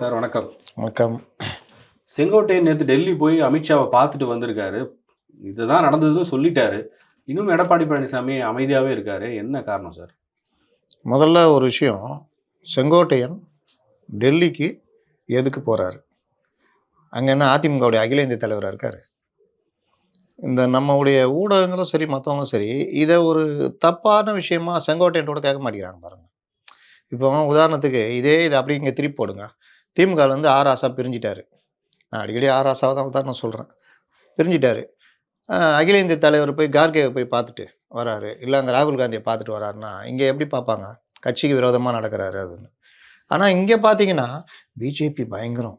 Sir வணக்கம். வணக்கம். செங்கோட்டையன் நேற்று டெல்லி போய் அமித்ஷாவை பார்த்துட்டு வந்திருக்காரு. இதுதான் நடந்ததுன்னு சொல்லிட்டாரு. இன்னும் எடப்பாடி பழனிசாமி அமைதியாகவே இருக்காரு. என்ன காரணம் சார்? முதல்ல ஒரு விஷயம். செங்கோட்டையன் டெல்லிக்கு எதுக்கு போகிறாரு அங்கே என்ன அதிமுகவுடைய அகில இந்திய தலைவராக இருக்கார்? இந்த நம்மளுடைய ஊடகங்களும் சரி மற்றவங்களும் சரி இதை ஒரு தப்பான விஷயமா செங்கோட்டையனோட கேட்க மாட்டேங்கிறாங்க பாருங்க. இப்போ உதாரணத்துக்கு இதே இதை அப்படி இங்கே திருப்பி போடுங்க. திமுகலேருந்து ஆர் ஆசா பிரிஞ்சிட்டாரு. நான் அடிக்கடி ஆர் ஆசாவை தான் உதாரணம் சொல்கிறேன் பிரிஞ்சிட்டார். அகில இந்திய தலைவர் போய் கார்கேவை போய் பார்த்துட்டு வராரு. இல்லை அங்கே ராகுல் காந்தியை பார்த்துட்டு வராருன்னா இங்கே எப்படி பார்ப்பாங்க? கட்சிக்கு விரோதமாக நடக்கிறாரு அதுன்னு. ஆனால் இங்கே பார்த்தீங்கன்னா பிஜேபி பயங்கரம்.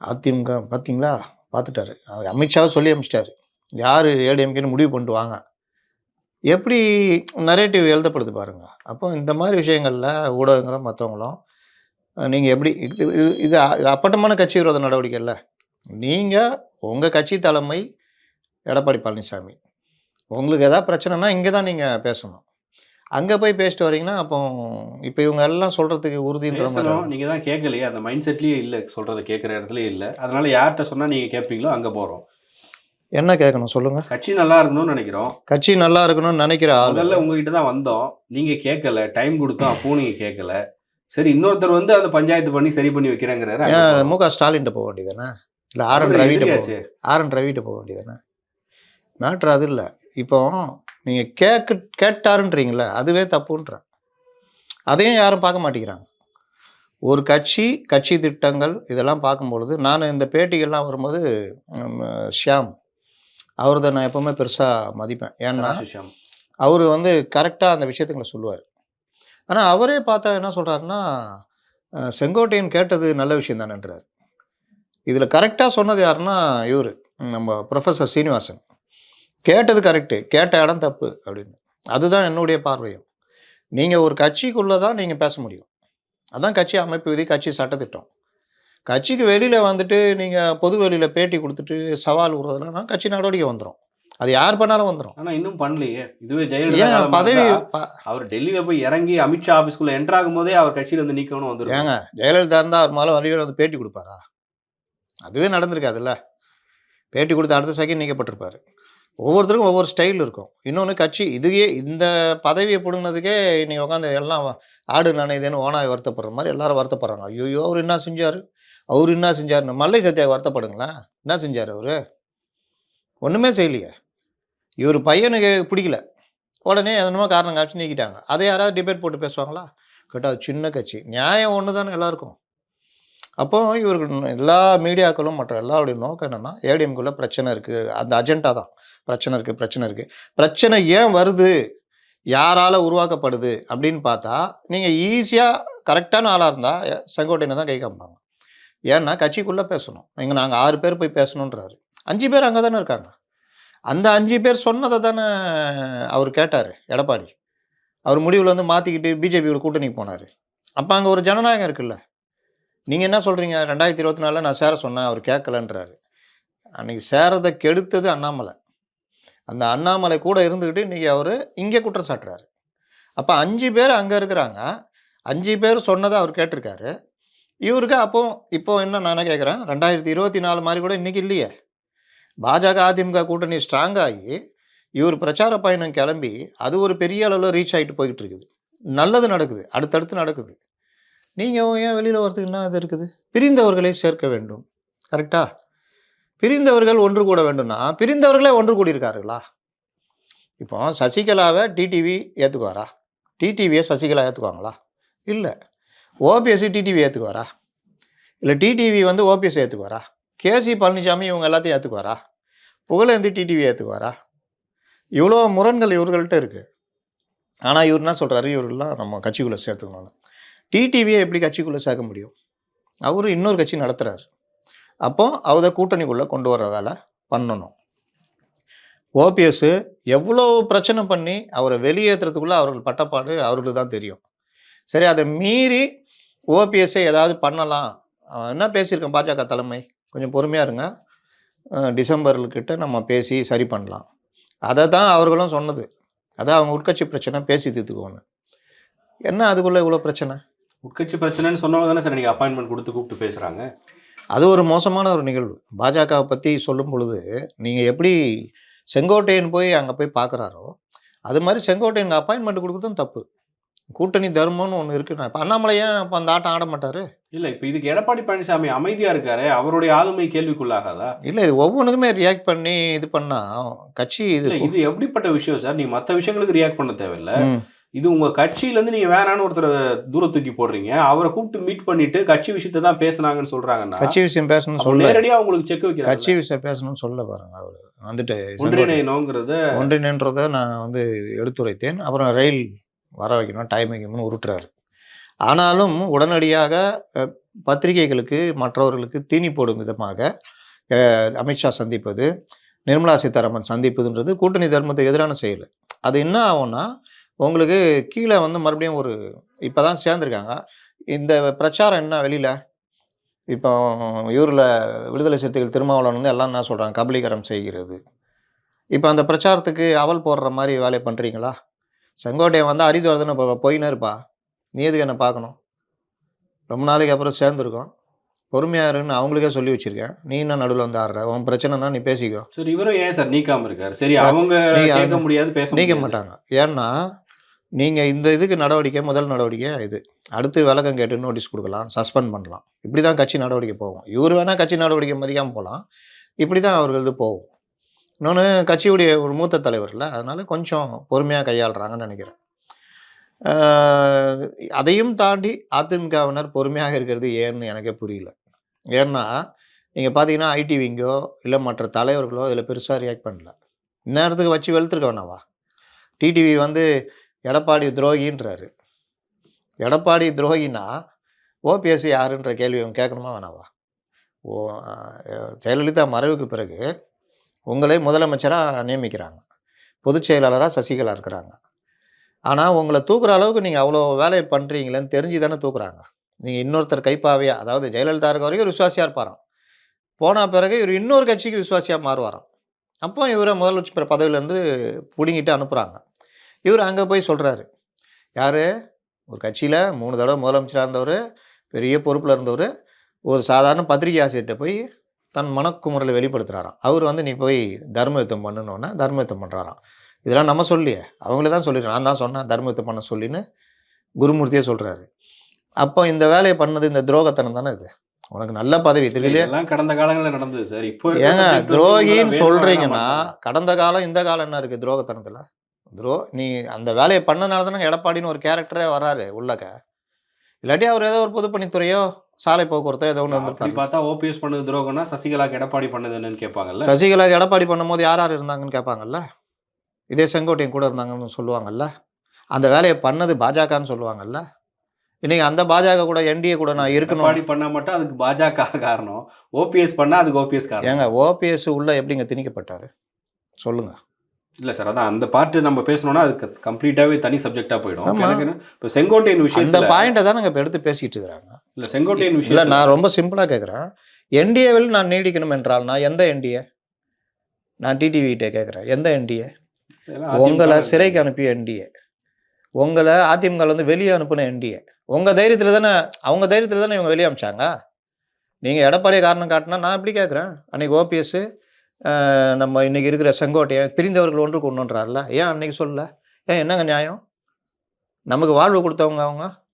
அதிமுக பார்த்தீங்களா? பார்த்துட்டாரு. அவர் அமித்ஷாவை சொல்லி அமிச்சிட்டாரு. யார் ஏடிஎம்கேன்னு முடிவு பண்ணிட்டு வாங்க. எப்படி நரேட்டிவ் எழுதப்படுது பாருங்க. அப்போ இந்த மாதிரி விஷயங்களில் ஊடகங்களும் மற்றவங்களும் நீங்கள் எப்படி இது இது- அப்பட்டமான கட்சி விரோத நடவடிக்கை இல்லை நீங்கள் உங்கள் கட்சி தலைமை எடப்பாடி பழனிசாமி. உங்களுக்கு எதாவது பிரச்சனைனா இங்கே தான் நீங்கள் பேசணும். அங்கே போய் பேசிட்டு வரீங்கன்னா அப்போ இப்போ இவங்க எல்லாம் சொல்கிறதுக்கு உறுதின்ற மாதிரி நீங்கள் தான் கேட்கலையே அந்த மைண்ட் செட்லேயே இல்லை சொல்கிறத கேட்குற இடத்துலயே இல்லை. அதனால யார்கிட்ட சொன்னால் நீங்கள் கேட்பீங்களோ அங்கே போகிறோம் என்ன கேட்கணும் சொல்லுங்கள் கட்சி நல்லா இருக்கணும்னு நினைக்கிறோம். கட்சி நல்லா இருக்கணும்னு நினைக்கிற ஆள். உங்ககிட்ட தான் வந்தோம். நீங்கள் கேட்கல டைம் கொடுத்தோம் அப்பவும் நீங்கள் கேட்கல. சரி இன்னொருத்தர் வந்து அந்த பஞ்சாயத்து பண்ணி சரி பண்ணி வைக்கிறேங்கிறாரு. மு க. ஸ்டாலின்ட்ட போக வேண்டியதானே இல்லை ஆர் என் ரவிட்ட. ஆர் என் ரவிட்ட போக வேண்டியதானே மேட்ரு அது இல்லை. இப்போ நீங்கள் கேக்கு கேட்டாருன்றீங்களே அதுவே தப்புன்றேன் அதையும் யாரும் பார்க்க மாட்டேங்கிறாங்க. ஒரு கட்சி கட்சி திட்டங்கள் இதெல்லாம் பார்க்கும்பொழுது நான் இந்த பேட்டிகள்லாம் வரும்போது ஷியாம் அவரதை நான் எப்பவுமே பெருசாக மதிப்பேன். ஏன்னா. அவர் வந்து கரெக்டாக அந்த விஷயத்துங்களை சொல்லுவார். ஆனால் அவரே பார்த்தா என்ன சொல்கிறாருன்னா செங்கோட்டையன் கேட்டது நல்ல விஷயம் தானேன்றார் இதில் கரெக்டாக சொன்னது யாருன்னா இவர் நம்ம ப்ரொஃபஸர் சீனிவாசன். கேட்டது கரெக்டு கேட்ட இடம் தப்பு அப்படின்னு. அதுதான் என்னுடைய பார்வையும். நீங்கள் ஒரு கட்சிக்குள்ளே தான் நீங்கள் பேச முடியும். அதான் கட்சி அமைப்பு விதி கட்சி சட்டத்திட்டம் கட்சிக்கு வெளியில் வந்துட்டு நீங்கள் பொது வெளியில் பேட்டி கொடுத்துட்டு சவால் விடுறதுனா கட்சி நடவடிக்கை வந்துடும் அது யார் பண்ணாலும் வந்துடும் ஆனா இன்னும் பண்ணலையே. இதுவே ஜெயலலிதா பதவி அவர் டெல்லியில போய் இறங்கி அமித்ஷா ஆபீஸ்க்குள்ள என்டர் ஆகும் போதே அவர் கட்சியில இருந்து நீக்கணும் வந்துருக்கும் ஏங்க ஜெயலலிதா இருந்தால் அவர் மேலே வழியில் வந்து பேட்டி கொடுப்பாரா? அதுவே நடந்திருக்காதுல்ல. பேட்டி கொடுத்து அடுத்த செகண்ட் நீக்கப்பட்டிருப்பாரு. ஒவ்வொருத்தருக்கும் ஒவ்வொரு ஸ்டைல் இருக்கும். இன்னொன்று கட்சி இதுவே இந்த பதவியை பிடுங்கினதுக்கே இன்னைக்கு உட்காந்து எல்லாம் ஆடு நானேதேன்னு ஓனாய் வருத்தப்படுற மாதிரி எல்லாரும் வருத்தப்படுறாங்க. ஐயோ அவர் என்ன செஞ்சார்? அவர் என்ன செஞ்சார் மல்லை சத்யா வருத்தப்படுங்களேன். என்ன செஞ்சார் அவர்? ஒன்றுமே செய்யலையே. இவர் பையனுக்கு பிடிக்கல. உடனே என்னமோ காரணம் காமிச்சு நீக்கிட்டாங்க. அதை யாராவது டிபேட் போட்டு பேசுவாங்களா? கேட்டால் அது சின்ன கட்சி. நியாயம் ஒன்று தானே எல்லாருக்கும். அப்போ இவருக்கு எல்லா மீடியாக்களும் மற்ற எல்லாருடைய நோக்கம் என்னென்னா ஏடிஎம்குள்ளே பிரச்சனை இருக்குது அந்த அஜெண்டா தான். பிரச்சனை இருக்குது பிரச்சனை இருக்குது பிரச்சனை ஏன் வருது? யாரால் உருவாக்கப்படுது? அப்படின்னு பார்த்தா நீங்கள் ஈஸியாக கரெக்டான ஆளாக இருந்தால் செங்கோட்டையினை தான் கை காமிப்பாங்க ஏன்னா கட்சிக்குள்ளே பேசணும். இங்கே நாங்கள் ஆறு பேர் போய் பேசணுன்றாரு அஞ்சு பேர் அங்கே தானே இருக்காங்க. அந்த அஞ்சு பேர் சொன்னதை தானே அவர் கேட்டார் எடப்பாடி. அவர் முடிவில் வந்து மாற்றிக்கிட்டு பிஜேபியோட கூட்டணிக்கு போனார். அப்போ அங்கே ஒரு ஜனநாயகம் இருக்குல்ல. நீங்கள் என்ன சொல்கிறீங்க ரெண்டாயிரத்தி இருபத்தி நாலில் நான் சேர சொன்னேன் அவர் கேட்கலன்றாரு அன்னைக்கு சேரதை கெடுத்தது அண்ணாமலை. அந்த அண்ணாமலை கூட இருந்துக்கிட்டு இன்றைக்கி அவர் இங்கே குற்றம் சாட்டுறாரு. அப்போ அஞ்சு பேர் அங்கே இருக்கிறாங்க. அஞ்சு பேர் சொன்னதை அவர் கேட்டிருக்காரு. இவருக்கு அப்போ இப்போ என்ன நான் கேட்குறேன் ரெண்டாயிரத்தி இருபத்தி நாலு மாதிரி கூட இன்றைக்கி இல்லையே. பாஜக அதிமுக கூட்டணி ஸ்ட்ராங்காகி இவர் பிரச்சார பயணம் கிளம்பி அது ஒரு பெரிய அளவில் ரீச் ஆகிட்டு போய்கிட்டு இருக்குது. நல்லது நடக்குது. அடுத்தடுத்து நடக்குது. நீங்கள் ஏன் வெளியில் வரதுக்கு என்ன இது இருக்குது? பிரிந்தவர்களை சேர்க்க வேண்டும். கரெக்டா பிரிந்தவர்கள் ஒன்று கூட வேண்டும்னா பிரிந்தவர்களே ஒன்று கூடியிருக்காருங்களா இப்போ சசிகலாவை டிடிவி ஏற்றுக்குவாரா டிடிவியை சசிகலா ஏற்றுக்குவாங்களா இல்லை. ஓபிஎஸ்சி டிடிவி ஏற்றுக்குவாரா இல்லை டிடிவி வந்து ஓபிஎஸ் ஏற்றுக்குவாரா கேசி பழனிசாமி இவங்க எல்லாத்தையும் ஏற்றுக்குவாரா புகழேந்தி டிடிவி ஏற்றுக்குவாரா இவ்வளோ முரண்கள் இவர்கள்ட்ட இருக்குது ஆனால் இவர் என்ன சொல்கிறாரு இவரெல்லாம் நம்ம கட்சிக்குள்ளே சேர்த்துக்கணும்னு. டிடிவியை எப்படி கட்சிக்குள்ளே சேர்க்க முடியும்? அவர் இன்னொரு கட்சி நடத்துகிறார் அப்போ அவரை கூட்டணிக்குள்ளே கொண்டு வர வேலை பண்ணணும். ஓபிஎஸ் எவ்வளோ பிரச்சனை பண்ணி அவரை வெளியேற்றுறதுக்குள்ளே அவர்கள் பட்டப்பாடு அவர்களுக்கு தான் தெரியும். சரி அதை மீறி ஓபிஎஸ்ஸை ஏதாவது பண்ணலாம். அவன் என்ன பேசியிருக்கேன்? பாஜக தலைமை? கொஞ்சம் பொறுமையாக இருங்க. டிசம்பர்கிட்ட நம்ம பேசி சரி பண்ணலாம். அதை தான் அவர்களும் சொன்னது. அதான் அவங்க உட்கட்சி பிரச்சனை பேசி தீர்த்துக்கோன்னு. என்ன அதுக்குள்ளே இவ்வளோ பிரச்சனை? உட்கட்சி பிரச்சனைன்னு சொன்னவங்க தானே சார் நீங்கள் அப்பாயின்மெண்ட் கொடுத்து கூப்பிட்டு பேசுகிறாங்க அது ஒரு மோசமான ஒரு நிகழ்வு. பாஜகவை பற்றி சொல்லும் பொழுது நீங்கள் எப்படி செங்கோட்டையன் போய் அங்கே போய் பார்க்குறாரோ அது மாதிரி செங்கோட்டையனுக்கு அப்பாயின்மெண்ட் கொடுக்குறதும் தப்பு. கூட்டணி தர்மம்னு ஒன்று இருக்கு. இப்போ அண்ணாமலை ஏன் இப்போ அந்த ஆட்டம் ஆட மாட்டார்? இல்லை இப்போ இதுக்கு எடப்பாடி பழனிசாமி அமைதியாக இருக்காரு அவருடைய ஆளுமை கேள்விக்குள்ளாகாதா? இல்லை இது ஒவ்வொன்றுக்குமே ரியாக்ட் பண்ணி இது பண்ணால் கட்சி இது இது எப்படிப்பட்ட விஷயம் சார்? நீங்க மற்ற விஷயங்களுக்கு ரியாக்ட் பண்ண தேவையில்ல. இது உங்க கட்சியில இருந்து நீங்க வேணான்னு ஒருத்தர் தூர தூக்கி போடுறீங்க. அவரை கூப்பிட்டு மீட் பண்ணிட்டு கட்சி விஷயத்தை தான் பேசுனாங்கன்னு சொல்றாங்கன்னா கட்சி விஷயம் பேசணும்னு சொல்ல. நேரடியா உங்களுக்கு செக் வைக்கிறாங்க கட்சி விஷயம் பேசணும்னு சொல்ல பாருங்க அவர். வந்துட்டு ஒன்றிணையணுங்கிறத ஒன்றிணைன்றதை நான் வந்து எடுத்துரைத்தேன். அப்புறம் ரயில் வர வைக்கணும் டைம் வைக்கணும்னு உருட்டுறாரு. ஆனாலும் உடனடியாக பத்திரிகைகளுக்கு மற்றவர்களுக்கு தீனி போடும் விதமாக அமித்ஷா சந்திப்பது நிர்மலா சீதாராமன் சந்திப்பதுன்றது கூட்டணி தர்மத்துக்கு எதிரான செயல். அது என்ன ஆகும்னா உங்களுக்கு கீழே வந்து மறுபடியும் ஒரு இப்போ தான் சேர்ந்துருக்காங்க. இந்த பிரச்சாரம் என்ன வெளியில்? இப்போ இவரில் விடுதலை சிறுத்தைகள் திருமாவளவன் வந்து எல்லாம் என்ன சொல்கிறாங்க கபலீகரம் செய்கிறது. இப்போ அந்த பிரச்சாரத்துக்கு அவல் போடுற மாதிரி வேலையை பண்ணுறீங்களா செங்கோட்டையன் வந்து அரிதுவர்தனை இப்போ போயினே இருப்பா. நீ எதுக்கு என்ன பார்க்கணும்? ரொம்ப நாளைக்கு அப்புறம் சேர்ந்துருக்கோம். பொறுமையாக இருன்னு அவங்களுக்கே சொல்லி வச்சிருக்கேன். நீ என்ன நடுவில் வந்து ஆடுற? உன் பிரச்சனைனா நீ பேசிக்கோ. சரி இவரும் ஏன் சார் நீக்காம இருக்காரு? சரி அவங்க அவங்க முடியாது பேச நீக்க. மாட்டாங்க. ஏன்னா நீங்கள் இந்த இதுக்கு நடவடிக்கை முதல் நடவடிக்கை இது. அடுத்து விளக்கம் கேட்டு நோட்டீஸ் கொடுக்கலாம் சஸ்பெண்ட் பண்ணலாம். இப்படி தான் கட்சி நடவடிக்கை போகும். இவர் வேணால் கட்சி நடவடிக்கை மதிக்காமல் போகலாம் இப்படி தான் அவர்கள் இது போகும். இன்னொன்று கட்சியுடைய ஒரு மூத்த தலைவர்ல அதனால கொஞ்சம் பொறுமையாக கையாளுறாங்கன்னு நினைக்கிறேன். அதையும் தாண்டி அதிமுகவினர் பொறுமையாக இருக்கிறது ஏன்னு எனக்கே புரியல. ஏன்னா நீங்கள் பார்த்தீங்கன்னா ஐடி விங்கோ இல்லை மற்ற தலைவர்களோ இதில் பெருசாக ரியாக்ட் பண்ணல. இந்நேரத்துக்கு வச்சு வெளுத்துருக்க வேணாவா டிடிவி வந்து எடப்பாடி துரோகின்றாரு. எடப்பாடி துரோகினா ஓபிஎஸ் யாருன்ற கேள்வி அவன் கேட்கணுமா வேணாவா? ஓ ஜெயலலிதா மறைவுக்கு பிறகு உங்களை முதலமைச்சராக நியமிக்கிறாங்க. பொதுச் செயலாளராக சசிகலா இருக்கிறாங்க. ஆனால் உங்களை தூக்குற அளவுக்கு நீங்கள் அவ்வளோ வேலையை பண்ணுறீங்களேன்னு தெரிஞ்சு தானே தூக்குறாங்க. நீங்கள் இன்னொருத்தர் கைப்பாவையா அதாவது ஜெயலலிதா இருக்க வரைக்கும் ஒரு விசுவாசியாக இருப்பாராம். போன பிறகு இவர் இன்னொரு கட்சிக்கு விசுவாசியாக மாறுவாராம். அப்போ இவரை முதலமைச்சர் பதவியிலேருந்து பிடுங்கிட்டு அனுப்புகிறாங்க இவர் அங்கே போய் சொல்கிறாரு யார்? ஒரு கட்சியில் மூணு தடவை முதலமைச்சராக இருந்தவர் பெரிய பொறுப்பில் இருந்தவர் ஒரு சாதாரண பத்திரிகை ஆசிரியர்கிட்ட போய் தன் மனக்குமுறலை வெளிப்படுத்துகிறாராம் அவர் வந்து நீ போய் தர்ம யுத்தம் பண்ணணுன்னா தர்ம யுத்தம் பண்ணுறாராம் இதெல்லாம் நம்ம சொல்லியே. அவங்களே தான் சொல்லிடுறோம் நான் தான் சொன்னேன் தர்ம யுத்தம் பண்ண சொல்லின்னு குருமூர்த்தியே சொல்கிறாரு அப்போ இந்த வேலையை பண்ணது இந்த துரோகத்தனம் தானே இது? உனக்கு நல்ல பதவி இதெல்லாம் கடந்த காலங்களில் நடந்தது சார். இப்போ ஏங்க துரோகின்னு சொல்றீங்கன்னா கடந்த காலம் இந்த காலம் என்ன இருக்கு துரோகத்தனத்துல? துரோ நீ அந்த வேலையை பண்ணனால தானே எடப்பாடின்னு ஒரு கேரக்டரே வராரு உள்ளக்க. இல்லாட்டி அவர் ஏதோ ஒரு பொதுப்பணித்துறையோ சாலை போக்குவரத்தோ ஏதோ ஒன்று அப்படி வந்திருப்பாரு பார்த்தா ஓபிஎஸ் பண்ணது துரோகம்னா சசிகலாக்கு எடப்பாடி பண்ணது என்னன்னு கேட்பாங்கல்ல? சசிகலா எடப்பாடி பண்ணும்போது யார் யார் இருந்தாங்கன்னு கேட்பாங்கல்ல? இதே செங்கோட்டையன் கூட இருந்தாங்கன்னு சொல்லுவாங்கல்ல? அந்த வேலையை பண்ணது பாஜகன்னு சொல்லுவாங்கல்ல? இன்னைக்கு அந்த பாஜக கூட என்டிஏ கூட நான் இருக்கணும். எடப்பாடி பண்ணா மட்டும் அதுக்கு பாஜக காரணம். ஓபிஎஸ் பண்ணா அதுக்கு ஓபிஎஸ் காரணம். ஏங்க ஓபிஎஸ் உள்ள எப்படிங்க திணிக்கப்பட்டாரு? சொல்லுங்க. இல்ல சார் அதான் அந்த பார்ட் நம்ம பேசணும்னா அதுக்கு கம்ப்ளீட்டாவே தனி சப்ஜெக்டா போயிடும். எனக்கு இப்ப செங்கோட்டையன் அந்த விஷயத்துல பாயிண்ட்டை தான் நாங்கள் இப்போ எடுத்து பேசிட்டு இருக்கிறாங்க. இல்ல செங்கோட்டையன் இல்ல விஷயத்துல நான் ரொம்ப சிம்பிளா கேட்குறேன் என்டிஏவில் நான் நீடிக்கணும் என்றால் நான் எந்த என்டிஏ நான் டிடிவி கிட்டே கேட்குறேன் எந்த என்டிஏ உங்களை. சிறைக்கு அனுப்பிய என்டிஏ உங்களை அதிமுக இருந்து வெளியே அனுப்பின என்டிஏ உங்க தைரியத்துல தானே அவங்க தைரியத்துல தானே இவங்க வெளியே அமிச்சாங்க நீங்க எடப்பாடியை காரணம் காட்டினா நான் எப்படி கேட்குறேன் அன்னைக்கு ஓபிஎஸ் நம்ம இன்னைக்கு இருக்கிற செங்கோட்டையன் பிரிந்தவர்கள் ஒன்று கொண்டுன்றார்ல ஏன் அன்னைக்கு சொல்லல? ஏன் என்னங்க நியாயம்? நமக்கு வாழ்வு கொடுத்தவங்க அவங்க?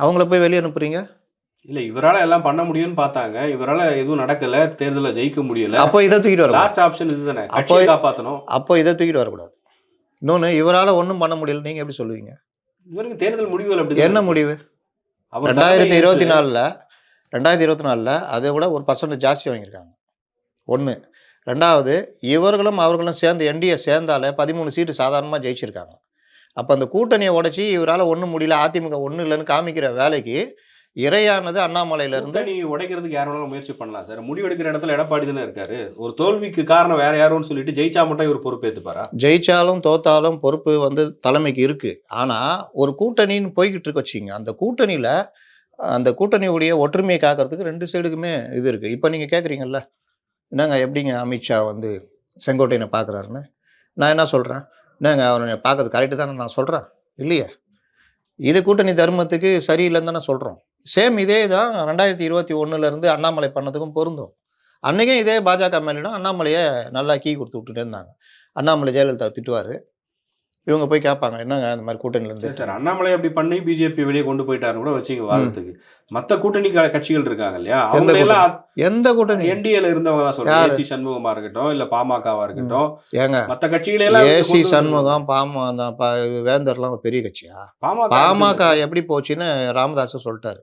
அவங்கள போய் வெளியே அனுப்புறீங்க? இல்ல இவரால எல்லாம் பண்ண முடியும்னு பார்த்தாங்க. இவரால எதுவும் நடக்கல தேர்தலில் ஜெயிக்க முடியல. அப்போ இதை தூக்கிட்டு வர லாஸ்ட் ஆப்ஷன் இதுதானே. அப்போ- காப்பாத்தணும். அப்போ இதை தூக்கிட்டு வரக்கூடாது. இன்னொன்று இவரால் ஒன்றும் பண்ண முடியல. நீங்கள் எப்படி சொல்லுவீங்க? இவருக்கு தேர்தல் முடிவுகள் அப்படி என்ன முடிவு? ரெண்டாயிரத்தி இருபத்தி நாலில் ரெண்டாயிரத்தி இருபத்தி நாலில் அதை விட ஒரு பர்சன்ட் ஜாஸ்தி வாங்கியிருக்காங்க. ஒன்று ரெண்டாவது இவர்களும் அவர்களும் சேர்ந்து என்டிஏ சேர்ந்தாலே பதிமூணு சீட்டு சாதாரணமாக ஜெயிச்சிருக்காங்க. அப்போ அந்த கூட்டணியை உடைச்சி இவரால் ஒன்றும் முடியல அதிமுக ஒன்றும் இல்லைன்னு காமிக்கிற வேலைக்கு இறையானது அண்ணாமலையிலேருந்து கூட்டணி உடைக்கிறதுக்கு யார் வேணாலும் முயற்சி பண்ணலாம் சார். முடிவெடுக்கிற இடத்துல எடப்பாடி தானே இருக்காரு. ஒரு தோல்விக்கு காரணம் வேற யாரோன்னு சொல்லிட்டு ஜெயிச்சா மட்டும் இவர் பொறுப்பேற்றுப்பாரா ஜெயிச்சாலும் தோத்தாலும் பொறுப்பு வந்து தலைமைக்கு இருக்கு. ஆனா ஒரு கூட்டணின்னு போய்கிட்டு இருக்கு வச்சிங்க அந்த கூட்டணியில அந்த கூட்டணியுடைய ஒற்றுமையை காக்கிறதுக்கு ரெண்டு சைடுக்குமே இது இருக்கு. இப்போ நீங்க கேட்குறீங்கல்ல என்னங்க எப்படிங்க அமித்ஷா வந்து செங்கோட்டையனை பார்க்குறாருன்னு நான் என்ன சொல்கிறேன் என்னங்க அவனை பார்க்கறது கரெக்டு தானே நான் சொல்கிறேன் இல்லையே. இது கூட்டணி தர்மத்துக்கு சரியில்லைன்னு தானே சொல்கிறோம் சேம் இதே தான் ரெண்டாயிரத்தி இருபத்தி ஒன்றுலேருந்து அண்ணாமலை பண்ணதுக்கும் பொருந்தும். அன்றைக்கும் இதே பாஜக மேலிடம் அண்ணாமலையை நல்லா கீ கொடுத்து விட்டுட்டே இருந்தாங்க. அண்ணாமலை ஜெயலலிதா திட்டுவார். இவங்க போய் கேட்பாங்க என்னங்க இந்த மாதிரி கூட்டணியிலேருந்து சரி சார். அண்ணாமலை அப்படி பண்ணி பிஜேபி வெளியே கொண்டு போயிட்டாருன்னு கூட வச்சுங்க வாதத்துக்கு மத்த கூட்டணி கட்சிகள் இருக்காங்க இல்லையா? அவங்க? எல்லாம் எந்த கூட்டணி? என்டிஏல இருந்தவங்க தான் சொல்றேன். யாரு? ஏசி சண்முகமா இருக்கட்டும் இல்ல பாமகவா இருக்கட்டும். ஏங்க மத்த கட்சிகளை எல்லாம் ஏசி சண்முகம் பாம அந்த வேந்தர்லாம் பெரிய கட்சியா? பாமக பாமக எப்படி போச்சுன்னு ராமதாஸ் சொல்லிட்டாரு.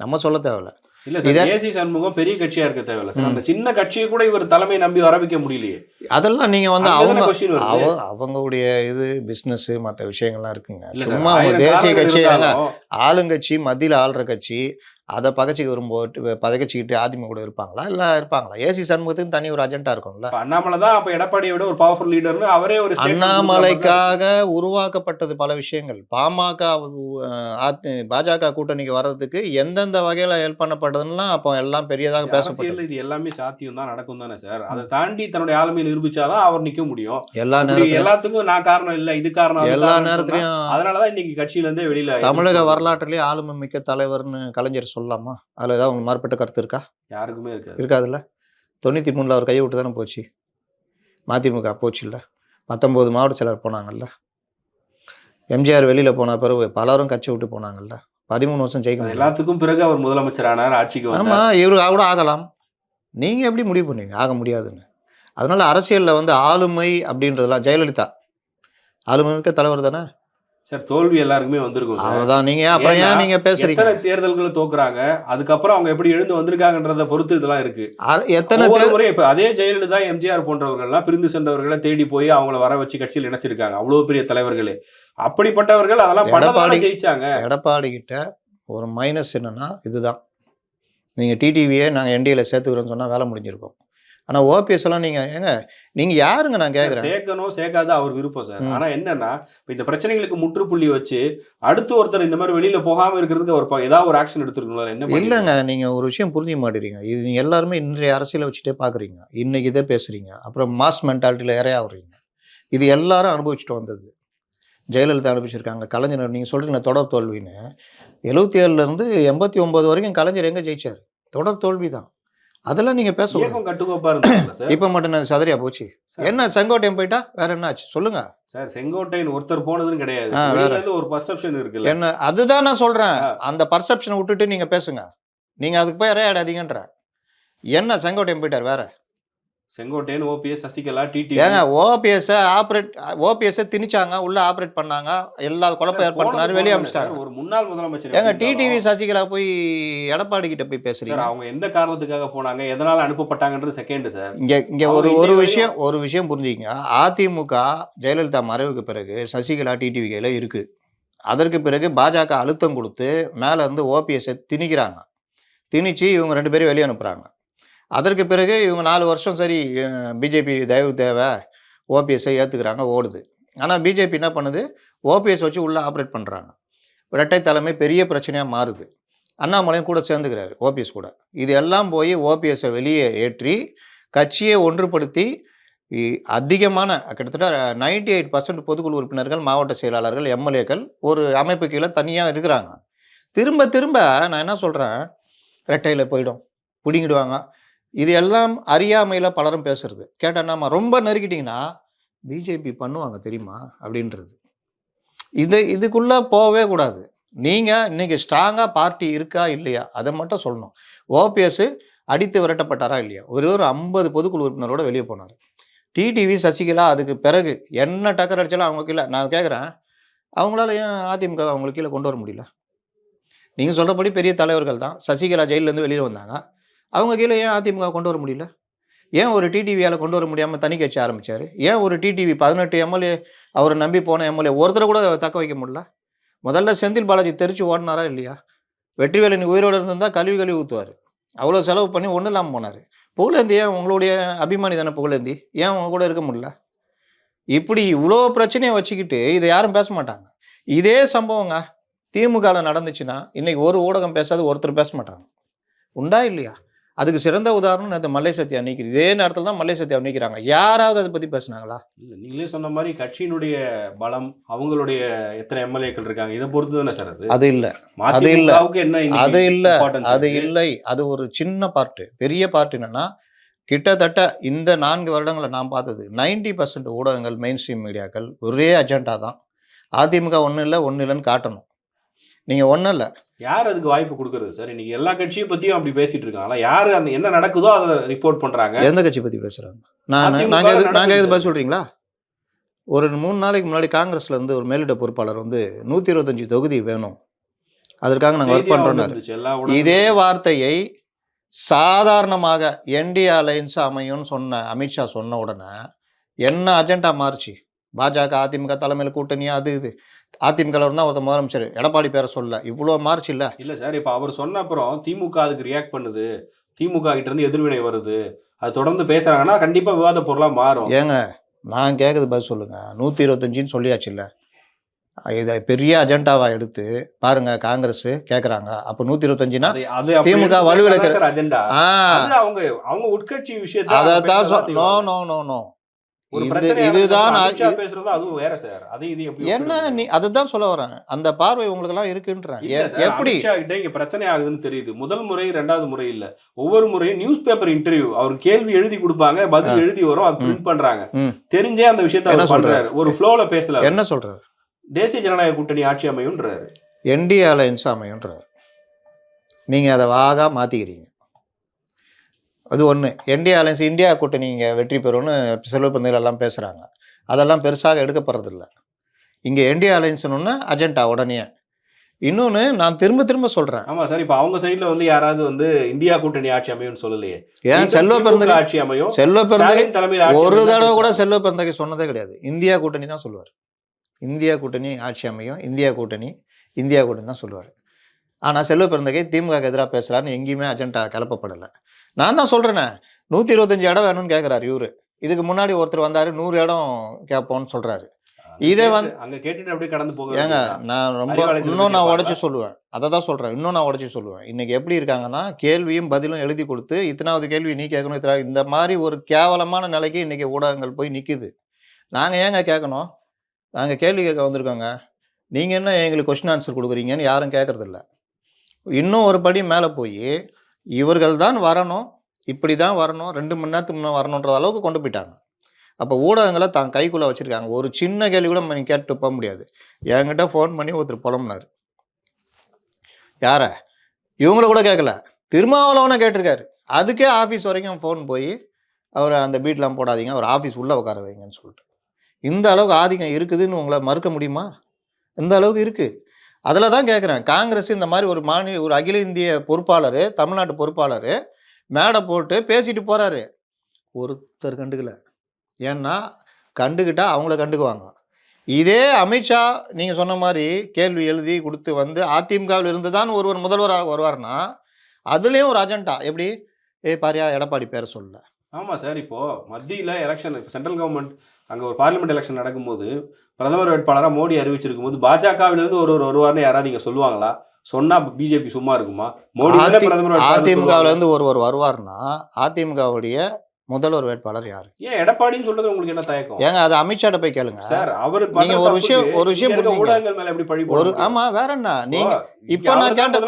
நம்ம சொல்ல தேவையில்ல. இல்ல சார் ஏசி சண்முகம் பெரிய கட்சியா இருக்க தேவையில்ல சார். அந்த சின்ன கட்சியை கூட இவர் தலைமை நம்பி வர வைக்க முடியலையே. அதெல்லாம் நீங்க வந்து அவங்க அவங்களுடைய இது பிசினஸ் மற்ற விஷயங்கள்லாம் இருக்குங்க. சும்மா அவங்க தேசிய கட்சி ஆளுங்கட்சி மத்தியில் ஆள்ற கட்சி அதை பகச்சிக்கு வரும்போது பதகச்சிக்கிட்டு அதிமுக கூட இருப்பாங்களா? இல்லை இருப்பாங்களா? ஏசி சண்முகத்துக்கு தனி ஒரு அஜெண்டா இருக்கும்ல. அண்ணாமலை தான் அப்ப எடப்பாடியை விட ஒரு பவர்ஃபுல் லீடர்னு அவரே ஒரு அண்ணாமலைக்காக உருவாக்கப்பட்டது பல விஷயங்கள். பாமக பாஜக கூட்டணிக்கு வர்றதுக்கு எந்தெந்த வகையில ஹெல்ப் பண்ணப்படுதுன்னா அப்போ எல்லாம் பெரியதாக பேசப்பட்டது. அரசியல்ல இது எல்லாமே சாத்தியம் தான் நடக்கும் தானே சார்? அதை தாண்டி தன்னுடைய ஆளுமையை நிரூபிச்சாதான் அவர் நிக்க முடியும். எல்லா நேரத்திலும் எல்லாத்துக்கும் நான் காரணம் இல்ல இது காரணம் எல்லா நேரத்திலையும். அதனாலதான் இன்னைக்கு கட்சியில இருந்தே வெளியில தமிழக வரலாற்றிலேயே ஆளுமை மிக்க தலைவர்னு கலைஞர் சொல்லலாமா? அதுல ஏதாவது உங்களுக்கு மாறுபட்ட கருத்து இருக்கா? யாருக்குமே இருக்காது. இருக்காதுல்ல? தொண்ணூத்தி மூணுல அவர் கையை விட்டு தானே போச்சு? மதிமுக போச்சு இல்ல பத்தொன்பது மாவட்ட செயலர் போனாங்கல்ல? எம்ஜிஆர் வெளியில போன பிறகு பலரும் கட்சி விட்டு போனாங்கல்ல? பதிமூணு வருஷம் ஜெயிக்க எல்லாத்துக்கும் பிறகு அவர் முதலமைச்சர் ஆனார் ஆட்சிக்கு ஆமா வந்தார் இவரு கூட ஆகலாம். நீங்க எப்படி முடிவு பண்ணீங்க? ஆக முடியாதுன்னு. அதனால அரசியல்ல வந்து ஆளுமை அப்படின்றதெல்லாம் ஜெயலலிதா ஆளுமை மிக்க தலைவர் தானே? சார் தோல்வி எல்லாருக்குமே வந்திருக்கும் சார். அவ்வளவுதான். நீங்க அப்புறம் ஏன் நீங்க பேசுறீங்க? எத்தனை தேர்தல்களை தோக்குறாங்க அதுக்கப்புறம் அவங்க எப்படி எழுந்து வந்திருக்காங்கன்றத பொறுத்து இதெல்லாம் இருக்கு. எத்தனை முறை இப்ப அதே ஜெயலலிதா எம்ஜிஆர் போன்றவர்கள்லாம் பிரிந்து சென்றவர்களை தேடி போய் அவங்கள வர வச்சு கட்சியில் இணைச்சிருக்காங்க. அவ்வளவு பெரிய தலைவர்களே. அப்படிப்பட்டவர்கள் அதெல்லாம் பண்ணதால எடப்பாடி- ஜெயிச்சாங்க. எடப்பாடி கிட்ட ஒரு மைனஸ் என்னன்னா இதுதான். நீங்கள் டிடிவியை நாங்கள் என்டிஏல சேர்த்துக்கிறோம்னு சொன்னால் வேலை முடிஞ்சிருக்கும். ஆனால் ஓபிஎஸ் எல்லாம் நீங்கள் ஏங்க நீங்கள் யாருங்க நான் கேட்குறேன் சேர்க்கணும் சேர்க்காத அவர் விருப்பம் சார். ம். ஆனா என்னன்னா இப்ப இந்த பிரச்சனைகளுக்கு முற்றுப்புள்ளி வச்சு அடுத்து ஒருத்தர் இந்த மாதிரி வெளியில போகாம இருக்கிறதுக்கு அவர் ஏதாவது ஒரு ஆக்ஷன் எடுத்துருக்கணும் என்ன? இல்லைங்க நீங்கள் ஒரு விஷயம் புரிஞ்சுக்க மாட்டேறீங்க. இது நீங்க எல்லாருமே இன்றைய அரசியலை வச்சுட்டே பார்க்குறீங்க இன்னைக்கு இதை பேசுகிறீங்க அப்புறம் மாஸ் மென்டாலிட்டியில் இறையாவுறீங்க இது எல்லாரும் அனுபவிச்சுட்டு வந்தது. ஜெயலலிதா அனுபவிச்சிருக்காங்க. கலைஞர் நீங்கள் சொல்கிறீங்க தொடர் தோல்வின்னு. எழுபத்தி ஏழுலேருந்து எண்பத்தி ஒம்பது வரைக்கும் கலைஞர் எங்கே ஜெயிச்சார்? தொடர் தோல்வி தான் அதெல்லாம் நீங்கள் சார். இப்போ மட்டும் நான் சதுரியா போச்சு? என்ன செங்கோட்டையன் போயிட்டா வேற என்ன ஆச்சு? சொல்லுங்க. சார் செங்கோட்டையன் ஒருத்தர் போனதுன்னு கிடையாது. ஒரு பர்செப்ஷன் இருக்குல்ல. என்ன அதுதான் நான் சொல்றேன். அந்த பர்செப்ஷனை விட்டுட்டு நீங்க பேசுங்க. நீங்க அதுக்கு போய் இறையாடாதீங்கன்ற என்ன செங்கோட்டையன் போயிட்டார் வேற? செங்கோட்டையன் ஓபிஎஸ் சசிகலா டிடி ஏங்க ஓபிஎஸ் ஆப்ரேட் ஓபிஎஸ் திணிச்சாங்க உள்ள ஆப்ரேட் பண்ணாங்க எல்லா குழப்பம் ஏற்படுத்தினாரு வெளியே அமிச்சிட்டாங்க. ஒரு முன்னாள் முதலமைச்சர் ஏங்க டிடிவி சசிகலா போய் எடப்பாடி கிட்ட போய் பேசுறீங்க? அவங்க எந்த காரணத்துக்காக போனாங்க எதனால அனுப்பப்பட்டாங்கன்றது செகண்ட் சார். இங்க இங்க ஒரு ஒரு விஷயம் ஒரு விஷயம் புரிஞ்சுக்கங்க. அதிமுக ஜெயலலிதா மறைவுக்கு பிறகு சசிகலா டிடிவி கையில இருக்கு. அதற்கு பிறகு பாஜக அழுத்தம் கொடுத்து மேல இருந்து ஓபிஎஸ் திணிக்கிறாங்க. திணிச்சு இவங்க ரெண்டு பேரும் வெளியே அனுப்புறாங்க. அதற்கு பிறகு இவங்க நாலு வருஷம் சரி பிஜேபி தயவு தேவை ஓபிஎஸ்ஸை ஏற்றுக்கிறாங்க ஓடுது. ஆனால் பிஜேபி என்ன பண்ணுது? ஓபிஎஸ் வச்சு உள்ளே ஆப்ரேட் பண்ணுறாங்க இரட்டை தலைமை பெரிய பிரச்சனையாக மாறுது. அண்ணாமலையும் கூட சேர்ந்துக்கிறாரு ஓபிஎஸ் கூட. இது எல்லாம் போய் ஓபிஎஸ்ஸை வெளியே ஏற்றி கட்சியை ஒன்றுபடுத்தி இ- அதிகமான கிட்டத்தட்ட நைன்டி எயிட் பர்சன்ட் பொதுக்குழு உறுப்பினர்கள் மாவட்ட செயலாளர்கள் எம்எல்ஏக்கள் ஒரு அமைப்பு கீழே தனியாக இருக்கிறாங்க. திரும்ப திரும்ப நான் என்ன சொல்கிறேன் ரெட்டையில் போயிடும். பிடிங்கிடுவாங்க. இது எல்லாம் அறியாமையில் பலரும் பேசுறது. கேட்டால் நாம ரொம்ப நெருக்கிட்டிங்கன்னா பிஜேபி பண்ணுவாங்க தெரியுமா? அப்படின்றது. இது இதுக்குள்ளே போகவே கூடாது. நீங்கள் இன்னைக்கு ஸ்ட்ராங்காக பார்ட்டி இருக்கா இல்லையா? அதை மட்டும் சொல்லணும். ஓபிஎஸ் அடித்து விரட்டப்பட்டாரா இல்லையா? ஒரு ஒரு ஐம்பது பொதுக்குழு உறுப்பினரோட வெளியே போனார். டிடிவி சசிகலா அதுக்கு பிறகு என்ன டக்கர் அடித்தாலும் அவங்க கீழே நான் கேட்குறேன் அவங்களால ஏன் அதிமுக அவங்களுக்கு கீழே கொண்டு வர முடியல? நீங்கள் சொல்கிறபடி பெரிய தலைவர்கள் தான். சசிகலா ஜெயிலேருந்து வெளியே வந்தாங்க. அவங்க கீழே ஏன் அதிமுக கொண்டு வர முடியல? ஏன் ஒரு டிடிவியால் கொண்டு வர முடியாமல் தனி கட்சி ஆரம்பித்தார் ஏன் ஒரு டிடிவி பதினெட்டு எம்எல்ஏ அவரை நம்பி போன எம்எல்ஏ ஒருத்தரை கூட தக்க வைக்க முடியல? முதல்ல செந்தில் பாலாஜி தெரிச்சு ஓடினாரா இல்லையா? வெற்றிவேலன் உயிரோடு இருந்தால் கழுவி கழுவி ஊற்றுவார் அவ்வளோ செலவு பண்ணி ஒன்றும் இல்லாமல் போனார். புகழேந்தி ஏன் உங்களுடைய அபிமானி தானே புகழேந்தி? ஏன் அவங்க கூட இருக்க முடியல? இப்படி இவ்வளோ பிரச்சனையை வச்சுக்கிட்டு இதை யாரும் பேச மாட்டாங்க. இதே சம்பவங்க திமுகவில் நடந்துச்சுன்னா இன்றைக்கி ஒரு ஊடகம் பேசாது ஒருத்தர் பேச மாட்டாங்க. உண்டா இல்லையா? அதுக்கு சிறந்த உதாரணம் நேற்று மல்லை சத்யா நீக்கிறது இதே நேரத்தில் தான் மல்லை சத்யா நீக்கிறாங்க. யாராவது அதை பற்றி பேசுனாங்களா? இல்ல நீங்களே சொன்ன மாதிரி கட்சியினுடைய பலம் அவங்களுடைய எத்தனை எம்எல்ஏக்கள் இருக்காங்க இதை பொறுத்து தானே சார் அது? அது இல்லை. அது இல்ல. என்ன அது இல்லை. அது? இல்லை. அது ஒரு சின்ன பார்ட்டு பெரிய பார்ட் என்னன்னா கிட்டத்தட்ட இந்த நான்கு வருடங்களை நான் பார்த்தது 90% பர்சன்ட் ஊடகங்கள் மெயின் ஸ்ட்ரீம் மீடியாக்கள் ஒரே அஜெண்டா தான். அதிமுக ஒன்றும் இல்லை ஒன்றும் இல்லைன்னு காட்டணும். நீங்கள் ஒன்றும் இல்லை. யார் அதுக்கு வாய்ப்பு கொடுக்கறது சார்? இன்னைக்கு எல்லா கட்சியை பத்தியும் அப்படி பேசிட்டு இருக்காங்களா யாரு அந்த என்ன நடக்குதோ அதை ரிப்போர்ட் பண்றாங்க. எந்த கட்சி பற்றி பேசுகிறாங்க நான் நடக்குது எது சார். பதில் சொல்கிறீங்களா ஒரு மூணு நாளைக்கு முன்னாடி காங்கிரஸ்ல இருந்து ஒரு மேலிட பொறுப்பாளர் வந்து நூற்றி இருபத்தஞ்சி தொகுதி வேணும். அதற்காக நாங்கள் ஒர்க் ஊடகங்களும். இதே வார்த்தையை சாதாரணமாக என்டி அலைன்ஸ் அமையும்னு சொன்ன அமித்ஷா சொன்ன உடனே என்ன அஜெண்டா மாறுச்சு? பாஜக அதிமுக தலைமையில் கூட்டணி அது இது. அதிமுக இருந்தால் ஒருத்தர் முதலமைச்சர். எடப்பாடி பேரை சொல்ல இவ்வளோ மாறுச்சு இல்லை. இல்ல சார் இப்ப அவர் சொன்ன அப்புறம் திமுக அதுக்கு ரியாக்ட் பண்ணுது. திமுக கிட்ட இருந்து எதிர்வினை வருது. அது தொடர்ந்து பேசுறாங்கன்னா கண்டிப்பா விவாத பொருளா மாறும். ஏங்க நான் கேட்குறது பதில் சொல்லுங்க. நூற்றி இருபத்தஞ்சின்னு சொல்லியாச்சு இல்லை. இதை பெரிய அஜெண்டாவா எடுத்து பாருங்க காங்கிரஸ் கேட்குறாங்க அப்போ நூற்றி இருபத்தஞ்சினா திமுக சார் அஜெண்டா. அவங்க அவங்க உட்கட்சி விஷயத்தை அதை தான் நோ. நோ நோ நோ இதுதான் அதுவும் வேற சார். அது இது எப்படி என்ன நீ? அதுதான் சொல்ல வரேன் அந்த பார்வை உங்களுக்கு எல்லாம் சார், எப்படி? இங்க பிரச்சனை ஆகுதுன்னு தெரியுது. முதல் முறை ரெண்டாவது முறை இல்ல. ஒவ்வொரு முறையும் நியூஸ் பேப்பர் இன்டர்வியூ அவர் கேள்வி எழுதி கொடுப்பாங்க பதில் எழுதி வரும் அது பிரிண்ட் பண்றாங்க. தெரிஞ்சே அந்த விஷயத்த என்ன சொல்றாரு? ஒரு ஃப்ளோல பேசல என்ன சொல்றாரு? தேசிய ஜனநாயக கூட்டணி ஆட்சி அமையும்ன்றாரு. என்டிஏ அலையன்ஸ் அமையுன்றாரு நீங்க அதை வாகா மாத்திக்கிறீங்க. அது ஒன்று என்டிஏ அலையன்ஸ் இந்தியா கூட்டணி இங்கே வெற்றி பெறும்னு செல்வப்பந்தையில் எல்லாம் பேசுகிறாங்க அதெல்லாம் பெருசாக எடுக்கப்படுறதில்ல. இங்கே என்டிஏ அலையன்ஸ்னு அஜெண்டா உடனே. இன்னொன்று நான் திரும்ப திரும்ப சொல்கிறேன் ஆமா சார். இப்ப அவங்க சைடுல வந்து யாராவது வந்து இந்தியா கூட்டணி ஆட்சி அமையும்னு சொல்லலையே. ஏன் செல்வ பெருந்தகை ஆட்சி அமையும். செல்வ ஸ்டாலின் தலைமையில் ஒரு தடவை கூட. செல்வ பெருந்தகை சொன்னதே கிடையாது. இந்தியா கூட்டணி தான் சொல்லுவார். இந்தியா கூட்டணி ஆட்சி அமையும். இந்தியா கூட்டணி இந்தியா கூட்டணி தான் சொல்லுவார். ஆனால் செல்வ பெருந்தகை திமுக எதிராக பேசுகிறாருன்னு எங்கேயுமே அஜெண்டா கிளப்பப்படலை. நான் தான் சொல்கிறேனே நூற்றி இருபத்தஞ்சு இடம் வேணும்னு கேட்குறாரு இவரு. இதுக்கு முன்னாடி ஒருத்தர் வந்தார் நூறு இடம் கேட்போம்னு சொல்கிறாரு இதே வந்து- அங்க கேட்டுட்டு அப்படியே கடந்து போக ஏங்க. நான் ரொம்ப இன்னும் நான்? உடச்சி சொல்லுவேன். அதை தான் சொல்கிறேன் இன்னும் நான் உடச்சி சொல்லுவேன். இன்னைக்கு எப்படி இருக்காங்கன்னா கேள்வியும் பதிலும் எழுதி கொடுத்து இத்தனாவது கேள்வி நீ கேட்கணும் இத்தனை இந்த மாதிரி ஒரு கேவலமான நிலைக்கு இன்னைக்கு ஊடகங்கள் போய் நிற்குது நாங்கள் ஏங்க கேட்கணும்? நாங்கள் கேள்வி கேட்க வந்திருக்கோங்க. நீங்கள் என்ன எங்களுக்கு கொஸ்டின் ஆன்சர் கொடுக்குறீங்கன்னு யாரும் கேட்கறதில்ல. இன்னும் ஒரு படி மேலே போய் இவர்கள் தான் வரணும் இப்படி தான் வரணும் ரெண்டு மணி நேரத்துக்கு முன்னே வரணுன்ற அளவுக்கு கொண்டு போயிட்டாங்க. அப்போ ஊடகங்களை தான் கைக்குள்ளே வச்சுருக்காங்க. ஒரு சின்ன கேள்வி கூட நீங்கள் கேட்டு போக முடியாது. என்கிட்ட ஃபோன் பண்ணி ஒருத்தர் புலம்புனார். யார? இவங்கள கூட கேட்கல திருமாவளவனை கேட்டிருக்காரு. அதுக்கே ஆஃபீஸ் வரைக்கும் ஃபோன் போய் அவர் அந்த பீட்லாம் போடாதீங்க அவர் ஆஃபீஸ் உள்ளே உட்கார வைங்கன்னு சொல்லிட்டு. இந்த அளவுக்கு ஆதிக்கம் இருக்குதுன்னு உங்களை மறுக்க முடியுமா? இந்த அளவுக்கு இருக்குது அதில் தான் கேட்குறேன் காங்கிரஸ் இந்த மாதிரி ஒரு மாநில ஒரு அகில இந்திய பொறுப்பாளர் தமிழ்நாட்டு பொறுப்பாளர் மேடை போட்டு பேசிட்டு போகிறாரு ஒருத்தர் கண்டுக்கல. ஏன்னா கண்டுக்கிட்டால் அவங்கள கண்டுக்குவாங்க. இதே அமித்ஷா நீங்கள் சொன்ன மாதிரி கேள்வி எழுதி கொடுத்து வந்து அதிமுகவில் இருந்து தான் ஒருவர் முதல்வராக வருவார்னா அதுலேயும் ஒரு அஜெண்டா எப்படி? ஏ பாரியா எடப்பாடி பேரை சொல்லலை ஆமா சார் இப்போ மத்தியில எலெக்ஷன் இப்போ சென்ட்ரல் கவர்மெண்ட் அங்க ஒரு பார்லிமெண்ட் எலெக்ஷன் நடக்கும்போது பிரதமர் வேட்பாளரா மோடி அறிவிச்சிருக்கும் போது பாஜகவில இருந்து ஒரு ஒரு வருவார்னு யாராவது நீங்க சொல்லுவாங்களா சொன்னா பிஜேபி சும்மா இருக்குமா மோடி பிரதமர் அதிமுகவில். இருந்து ஒருவர் வருவார்னா அதிமுகவுடைய முதல்வர் வேட்பாளர் யார்? ஏன் எடப்பாடின்னு சொல்றது உங்களுக்கு என்ன தயக்கம்? ஏங்க அது அமித்ஷாட்ட போய் கேளுங்க. சார் அவரு நீங்க ஒரு விஷயம்- ஒரு விஷயம். ஊடகங்கள் மேல எப்படி பழி ஒரு? ஆமா வேற என்ன? நீங்க இப்ப நான் கேட்ட-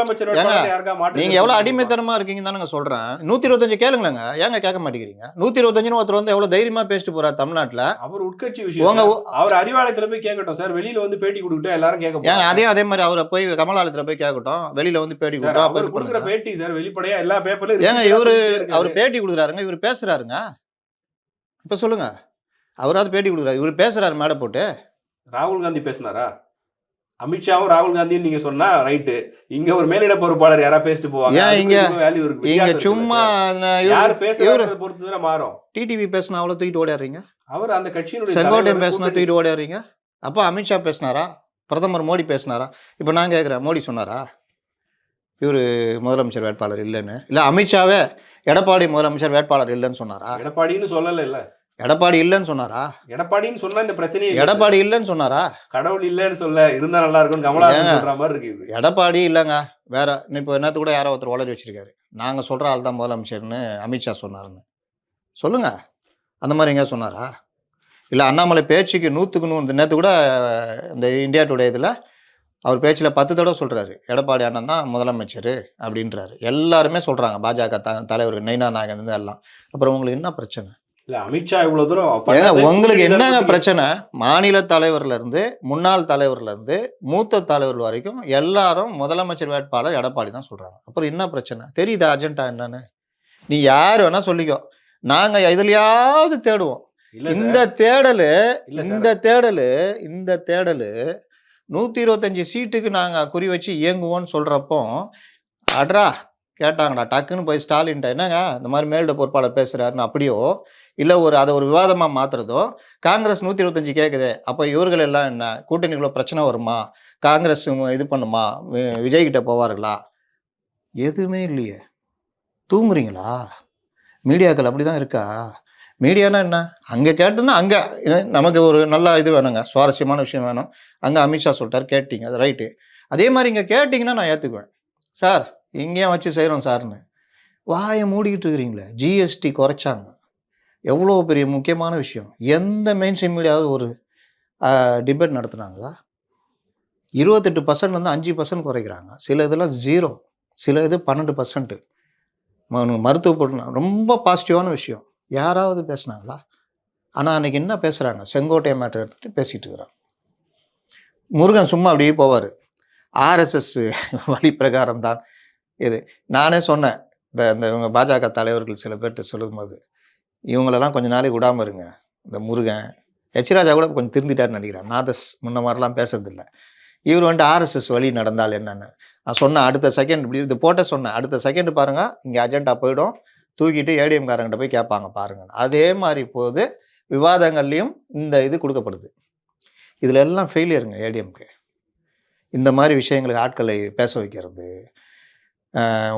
நீங்க எவ்வளவு? அடிமைத்தனமா இருக்கீங்கன்னு தானங்க சொல்றேன். நூத்தி இருபத்தஞ்சுன்னு கேளுங்களேங்க. ஏங்க கேட்க மாட்டேங்கிறீங்க? நூத்தி இருபத்தஞ்சுன்னு ஒருத்தர் வந்து எவ்வளவு தைரியமா பேசிட்டு போறாரு தமிழ்நாட்டுல. அவர் உட்கட்சி விஷயம் அவர் அறிவாலயத்துல போய் கேட்கட்டும் சார். வெளியில வந்து பேட்டி கொடுக்கட்டும் எல்லாரும் கேட்க ஏங்க. அதே அதே மாதிரி அவரை போய் கமலாலயத்துல போய் கேட்கட்டும். வெளியில வந்து பேட்டி பண்ணுங்க. பேட்டி சார் வெளிப்படையா எல்லா பேப்பர்லயும் ஏங்க இவரு. அவர் பேட்டி கொடுக்குறாருங்க இவர் பேசுறாருங்க இப்ப சொல்லுங்க. அவராவது பேட்டி கொடுக்குறாரு. இவர் பேசுறாரு மேடை போட்டு. ராகுல் காந்தி பேசினாரா? அமித்ஷாவும் ராகுல் காந்தியும் நீங்க சொன்னா ரைட்டு. இங்க ஒரு மேலிட பொறுப்பாளர் யாரா பேசிட்டு போவாங்க? இங்க- value இருக்கு. இங்க சும்மா. யார் பேசுறாங்க பொறுத்து தானே மாறும். டிடிவி பேசினா அவ்வளவு தூக்கிட்டு ஓடிடுறீங்க அவர் அந்த கட்சியினுடைய செங்கோட்டையன் பேசினா தூக்கிட்டு ஓடிடுறீங்க அப்போ அமித்ஷா பேசினாரா? பிரதமர் மோடி பேசினாரா? இப்போ நான் கேட்குறேன் மோடி சொன்னாரா? இவர் முதலமைச்சர் வேட்பாளர் இல்லைன்னு. இல்லை அமித்ஷாவே எடப்பாடி முதலமைச்சர் வேட்பாளர் இல்லைன்னு சொன்னாரா? எடப்பாடின்னு சொல்லல இல்ல. எடப்பாடி இல்லைன்னு சொன்னாரா? எடப்பாடின்னு சொன்னா இந்த பிரச்சனையே. எடப்பாடி இல்லைன்னு சொன்னாரா? கடவுள் இல்லன்னு சொல்ல இருந்தா நல்லா இருக்கும். சொல்ற மாதிரி இருக்கு எடப்பாடி இல்லைங்க. வேற இப்போ என்னத்து கூட யாரோ ஒருத்தர் வளரி வச்சிருக்காரு. நாங்கள் சொல்கிற ஆள் தான் முதலமைச்சர்னு அமித்ஷா சொன்னாருன்னு. சொல்லுங்க. அந்த மாதிரி எங்கேயா சொன்னாரா? இல்லை அண்ணாமலை பேச்சுக்கு நூற்றுக்கு நூறு நேற்று கூட இந்த இந்தியா டுடே இதில் அவர் பேச்சில் பத்து தடவை சொல்கிறாரு எடப்பாடி அண்ணன் தான் முதலமைச்சர் அப்படின்றாரு. எல்லாருமே சொல்கிறாங்க பாஜக த தலைவர் நைனா நாயகன் இருந்து எல்லாம். அப்புறம் உங்களுக்கு என்ன பிரச்சனை? இல்ல அமித்ஷா இவ்வளவு தூரம் பண்ணது உங்களுக்கு என்னங்க பிரச்சனை? மாநில தலைவர்ல இருந்து முன்னாள் தலைவர்ல இருந்து மூத்த தலைவர் வரைக்கும் எல்லாரும் முதலமைச்சர் வேட்பாளர் எடப்பாடி தான் சொல்றாங்க. அப்புறம் என்ன பிரச்சனை? தெரியுதா அஜெண்டா என்னன்னு? நீ யார் வேணா சொல்லிக்கோ. நாங்க எதுலயாவது தேடுவோம். இந்த தேடலு. இந்த தேடலு இந்த தேடலு நூற்றி இருபத்தஞ்சு சீட்டுக்கு நாங்கள் குறி வச்சு இயங்குவோம்னு சொல்கிறப்போ அட்ரா கேட்டாங்கடா டக்குன்னு போய் ஸ்டாலின்ட்ட என்னங்க இந்த மாதிரி மேல்ட பொறுப்பாளர் பேசுகிறாருன்னு அப்படியோ? இல்லை ஒரு அதை ஒரு விவாதமாக மாற்றுறதோ காங்கிரஸ் நூற்றி இருபத்தஞ்சி கேட்குது அப்போ இவர்கள் எல்லாம் என்ன கூட்டணிக்குள்ள பிரச்சனை வருமா? காங்கிரஸ் இது பண்ணுமா? விஜய்கிட்ட விஜய் போவார்களா? எதுவுமே இல்லையே. தூங்குறீங்களா? மீடியாக்கள் அப்படி தான் இருக்கா? மீடியானா என்ன? அங்கே கேட்டோன்னா அங்கே. நமக்கு ஒரு நல்ல இது வேணுங்க. சுவாரஸ்யமான விஷயம் வேணும். அங்கே அமித்ஷா சொல்லிட்டார் கேட்டீங்க. அது ரைட்டு அதே மாதிரி இங்கே கேட்டிங்கன்னா நான் ஏற்றுக்குவேன் சார் இங்கேயும் வச்சு செய்கிறோம் சார்னு. வாயை மூடிக்கிட்டு இருக்கிறீங்களே? ஜிஎஸ்டி குறைச்சாங்க. எவ்வளோ பெரிய முக்கியமான விஷயம். எந்த மெயின் ஸ்ட்ரீம் மீடியாவது ஒரு டிபேட் நடத்துனாங்களா? இருபத்தெட்டு பர்சன்ட் வந்து அஞ்சு பர்சன்ட் குறைக்கிறாங்க. சில இதெல்லாம் ஜீரோ சில இது பன்னெண்டு பர்சன்ட்டு மருத்துவ பொருள் ரொம்ப பாசிட்டிவான விஷயம். யாராவது பேசுனாங்களா? ஆனால் அன்னைக்கு என்ன பேசுகிறாங்க செங்கோட்டை மேட்டர் எடுத்துகிட்டு பேசிகிட்டு இருக்கிறாங்க முருகன் சும்மா அப்படியே போவார். ஆர்எஸ்எஸ் வழி பிரகாரம் தான் இது. நானே சொன்னேன் இந்த இந்த இவங்க பாஜக தலைவர்கள் சில பேர்கிட்ட சொல்லும்போது இவங்களெல்லாம் கொஞ்சம் நாளைக்கு விடாமல் இருங்க. இந்த முருகன் எச். கூட கொஞ்சம் திருந்திட்டாருன்னு நினைக்கிறேன். நாதஸ் முன்ன மாதிரிலாம் பேசுறதில்ல. இவர் வந்துட்டு ஆர்எஸ்எஸ் வழி நடந்தால் என்னென்னு. நான் சொன்னேன் அடுத்த செகண்ட் இப்படி இது போட்ட சொன்னேன். அடுத்த செகண்ட் பாருங்க இங்கே அஜெண்டா போயிடும். தூக்கிட்டு ஏடிஎம் காரங்கிட்ட போய் கேட்பாங்க பாருங்க அதே மாதிரி போது விவாதங்கள்லையும் இந்த இது கொடுக்கப்படுது. இதில் எல்லாம் ஃபெயிலியருங்க ஏடிஎம்க்கு இந்த மாதிரி விஷயங்களுக்கு ஆட்களை பேச வைக்கிறது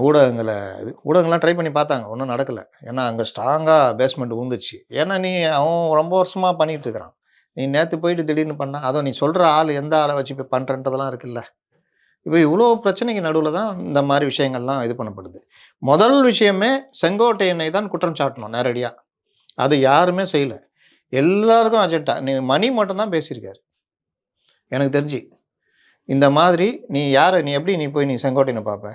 ஊடகங்களை இது ஊடகங்கள்லாம் ட்ரை பண்ணி பார்த்தாங்க ஒன்றும் நடக்கலை. ஏன்னா அங்கே ஸ்ட்ராங்காக பேஸ்மெண்ட் உந்துச்சு. ஏன்னா நீ அவன் ரொம்ப வருஷமாக பண்ணிகிட்டு இருக்கிறான். நீ நேற்று போயிட்டு திடீர்னு பண்ணால் அதோ நீ சொல்கிற ஆள் எந்த ஆளை வச்சு இப்போ பண்ணுறன்றதெல்லாம் இருக்குல்ல. இப்போ இவ்வளோ பிரச்சனைக்கு நடுவில் தான் இந்த மாதிரி விஷயங்கள்லாம் இது பண்ணப்படுது. முதல் விஷயமே செங்கோட்டையனை தான் குற்றம் சாட்டணும் நேரடியாக அது யாருமே செய்யலை. எல்லாருக்கும் அஜெண்டா நீ மணி மட்டும்தான் பேசியிருக்காரு. எனக்கு தெரிஞ்சு. இந்த மாதிரி நீ யாரை? நீ எப்படி நீ போய் நீ செங்கோட்டையனை பார்ப்ப?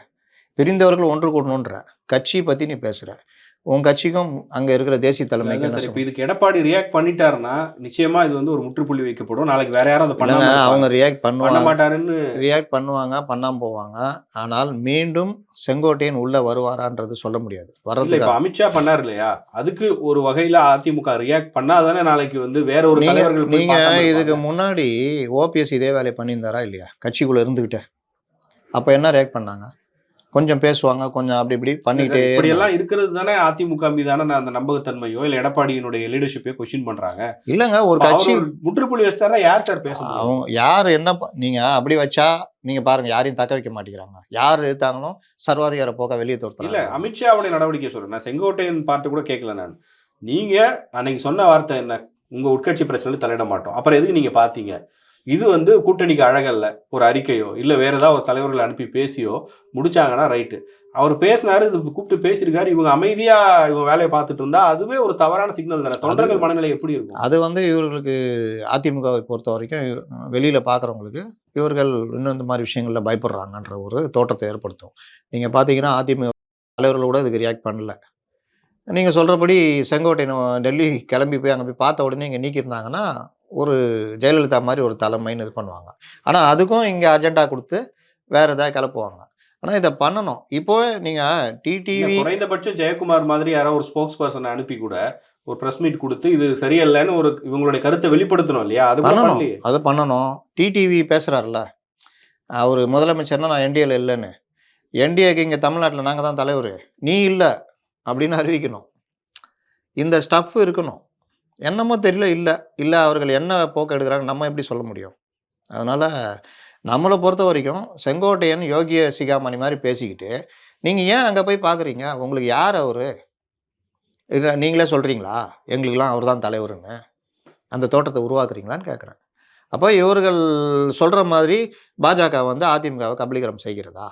பிரிந்தவர்கள் ஒன்று கூடணுன்ற. கட்சி பற்றி நீ பேசுகிற உன் கட்சிக்கும் அங்கே இருக்கிற தேசிய தலைமைக்கு? இதுக்கு எடப்பாடி ரியாக்ட் பண்ணிட்டாருன்னா நிச்சயமா இது வந்து ஒரு முற்றுப்புள்ளி வைக்கப்படும். நாளைக்கு வேற இல்லைங்க, பண்ணாம அவங்க ரியாக்ட் பண்ண பண்ணுவாங்க. மாட்டாருன்னு ரியாக்ட் பண்ணுவாங்க பண்ணாம போவாங்க. ஆனால் மீண்டும் செங்கோட்டையன் உள்ள வருவாரான்றது சொல்ல முடியாது. வர்றதுக்கு இப்ப அமித்ஷா பண்ணாரு இல்லையா? அதுக்கு ஒரு வகையில அதிமுக ரியாக்ட் பண்ணாதானே நாளைக்கு வந்து வேற ஒரு தலைவர்கள் நீங்க இதுக்கு. முன்னாடி ஓபிஎஸ் இதே வேலையை பண்ணியிருந்தாரா இல்லையா? கட்சிக்குள்ள இருந்துகிட்டே. அப்ப என்ன ரியாக்ட் பண்ணாங்க? கொஞ்சம் பேசுவாங்க கொஞ்சம் அப்படி இப்படி பண்ணிட்டே இப்படி. எல்லாம் இருக்கிறது தானே அதிமுக மீதான அந்த நம்பகத்தன்மையோ இல்ல எடப்பாடியினுடைய லீடர்ஷிப்பையோ கொஸ்டின் பண்றாங்க. இல்லங்க ஒரு கட்சி முற்றுப்புள்ளி வச்சிட்டாரா யார் சார் பேச முடியும்? அவங்க யார் என்ன நீங்க அப்படி வச்சா நீங்க பாருங்க யாரையும் தக்க வைக்க மாட்டேங்கிறாங்க. யார் எதிர்த்தாங்களோ சர்வாதிகார போக்க வெளியே இல்ல தோற்றாங்க அமித்ஷாவுடைய நடவடிக்கை சொல்றேன். நான் செங்கோட்டையன் பார்த்து கூட கேட்கல நான். நீங்க அன்னைக்கு சொன்ன வார்த்தை என்ன? உங்க உட்கட்சி பிரச்சனையில தலையிட மாட்டோம். அப்புறம் எதுக்கு நீங்க பாத்தீங்க? இது வந்து கூட்டணிக்கு அழகல்ல. ஒரு அறிக்கையோ இல்ல வேற ஏதாவது ஒரு தலைவர்களை அனுப்பி பேசியோ முடிச்சாங்கன்னா ரைட்டு. அவர் பேசினாரு இது கூப்பிட்டு பேசியிருக்காரு இவங்க அமைதியா இவங்க வேலையை பார்த்துட்டு இருந்தா அதுவே ஒரு தவறான சிக்னல் தானே. தொண்டர்கள் மனநிலை எப்படி இருக்கும்? அது வந்து இவர்களுக்கு அதிமுகவை பொறுத்த வரைக்கும் வெளியில பார்க்குறவங்களுக்கு இவர்கள் இன்னும் இந்த மாதிரி விஷயங்கள்ல பயப்படுறாங்கன்ற ஒரு தோற்றத்தை ஏற்படுத்தும். நீங்க பார்த்தீங்கன்னா அதிமுக தலைவர்கள் கூட இதுக்கு ரியாக்ட் பண்ணல. நீங்க சொல்றபடி செங்கோட்டையன் டெல்லி கிளம்பி போய் அங்கே போய் பார்த்த உடனே இங்கே நீக்கியிருந்தாங்கன்னா ஒரு ஜெயலலிதா மாதிரி ஒரு தலைமைன்னு இது பண்ணுவாங்க. ஆனால் அதுக்கும் இங்கே அஜெண்டா கொடுத்து வேற ஏதாவது கிளப்புவாங்க. ஆனால் இதை பண்ணணும். இப்போ நீங்க டிடிவி குறைந்தபட்சம் ஜெயக்குமார் மாதிரி யாரோ ஒரு ஸ்போக்ஸ் பர்சனை அனுப்பி கூட ஒரு பிரஸ் மீட் கொடுத்து இது சரியில்லைன்னு ஒரு இவங்களுடைய கருத்தை வெளிப்படுத்தணும் இல்லையா? அது பண்ணணும். அது பண்ணணும். டிடிவி பேசுகிறாருல்ல அவர் முதலமைச்சர்னா நான் என்டிஏல இல்லைன்னு. என்டிஏக்கு இங்கே தமிழ்நாட்டில் நாங்கள் தான் தலைவர். நீ இல்லை அப்படின்னு அறிவிக்கணும். இந்த ஸ்டஃப் இருக்கணும். என்னமோ தெரியல இல்லை. இல்லை அவர்கள் என்ன போக்கு எடுக்கிறாங்க நம்ம எப்படி சொல்ல முடியும்? அதனால் நம்மளை பொறுத்த வரைக்கும் செங்கோட்டையன் யோகிய சிகாமணி மாதிரி பேசிக்கிட்டு நீங்கள் ஏன் அங்கே போய் பார்க்குறீங்க உங்களுக்கு யார் அவர்? இதை நீங்களே சொல்கிறீங்களா எங்களுக்கெல்லாம் அவர் தான் தலைவருன்னு. அந்த தோட்டத்தை உருவாக்குறீங்களான்னு கேட்குறேன் அப்போ இவர்கள் சொல்கிற மாதிரி பாஜக வந்து அதிமுகவை கபலீகரம் செய்கிறதா?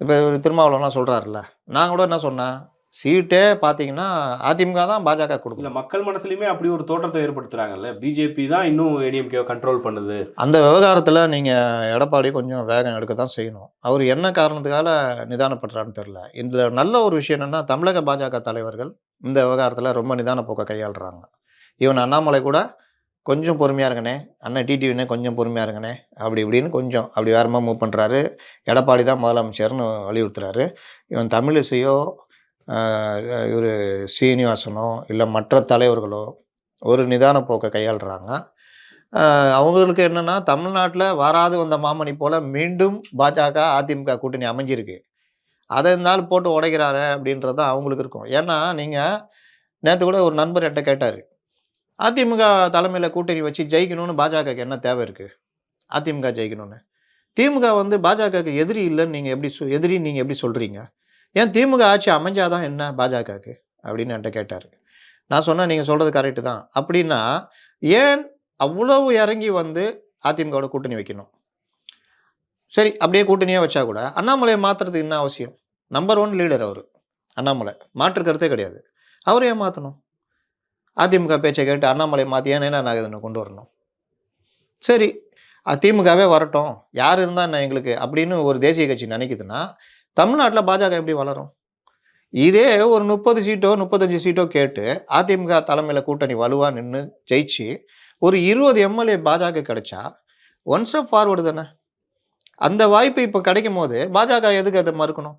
இப்போ திருமாவளவன்லாம் சொல்கிறாருல்ல நான் கூட என்ன சொன்னேன்? சீட்டே பார்த்தீங்கன்னா அதிமுக தான் பாஜக இல்ல கொடுக்கும் மக்கள் மனசுலயுமே அப்படி ஒரு தோற்றத்தை ஏற்படுத்துறாங்கல்ல. பிஜேபி தான் இன்னும் ஏடிஎம்கே கண்ட்ரோல் பண்ணுது. அந்த விவகாரத்தில் நீங்கள் எடப்பாடி கொஞ்சம் வேகம் எடுக்க தான் செய்யணும். அவர் என்ன காரணத்துக்காக நிதானப்படுறான்னு தெரில இதில் நல்ல ஒரு விஷயம் என்னென்னா தமிழக பாஜக தலைவர்கள் இந்த விவகாரத்தில் ரொம்ப நிதான போக்கை கையாளுறாங்க. இவன் அண்ணாமலை கூட கொஞ்சம் பொறுமையாக இருங்கண்ணே அண்ணன் டிடிவினே கொஞ்சம் பொறுமையாக இருங்கண்ணே அப்படி இப்படின்னு கொஞ்சம் அப்படி வேறமாக மூவ் பண்ணுறாரு எடப்பாடி தான் முதலமைச்சர்னு வலியுறுத்துறாரு. இவன் தமிழிசையோ இவர் சீனிவாசனோ இல்லை மற்ற தலைவர்களோ ஒரு நிதான போக்கை கையாளுறாங்க. அவங்களுக்கு என்னன்னா தமிழ்நாட்டில் வாராது வந்த மாமணி போல் மீண்டும் பாஜக அதிமுக கூட்டணி அமைஞ்சிருக்கு. அதை இருந்தாலும் போட்டு உடைக்கிறாரு அப்படின்றது தான் அவங்களுக்கு இருக்கும். ஏன்னா நீங்கள் நேற்று கூட ஒரு நண்பர் என்கிட்ட கேட்டார் அதிமுக தலைமையில் கூட்டணி வச்சு ஜெயிக்கணும்னு பாஜகவுக்கு என்ன தேவை இருக்குது அதிமுக ஜெயிக்கணும்னு. திமுக வந்து பாஜகவுக்கு எதிரி இல்லைன்னு நீங்கள் எப்படி சொ எதிரி நீங்கள் எப்படி சொல்கிறீங்க ஏன் திமுக ஆட்சி அமைஞ்சாதான் என்ன பாஜகவுக்கு? அப்படின்னு என்கிட்ட கேட்டார். நான் சொன்னேன் நீங்கள் சொல்கிறது கரெக்டு தான். அப்படின்னா ஏன் அவ்வளவு இறங்கி வந்து அதிமுகவோட கூட்டணி வைக்கணும்? சரி அப்படியே கூட்டணியாக வச்சா கூட அண்ணாமலையை மாற்றுறதுக்கு என்ன அவசியம்? நம்பர் ஒன் லீடர் அவர் அண்ணாமலை. மாற்று கருத்தே கிடையாது. அவர் ஏன் மாற்றணும் அதிமுக பேச்சை கேட்டு அண்ணாமலை மாற்றி ஏன் என்ன ஆகுதுன்னு கொண்டு வரணும்? சரி திமுகவே வரட்டும். யார் இருந்தால் என்ன எங்களுக்கு? அப்படின்னு ஒரு தேசிய கட்சி நினைக்குதுன்னா தமிழ்நாட்டில் பாஜக எப்படி வளரும்? இதே ஒரு முப்பது சீட்டோ முப்பத்தஞ்சு சீட்டோ கேட்டு அதிமுக தலைமையில் கூட்டணி வலுவாக நின்று ஜெயிச்சு ஒரு இருபது எம்எல்ஏ பாஜக கிடைச்சா ஒன் ஸ்டெப் ஃபார்வர்டு தானே? அந்த வாய்ப்பு இப்போ கிடைக்கும் போது பாஜக எதுக்கு அதை மறுக்கணும்?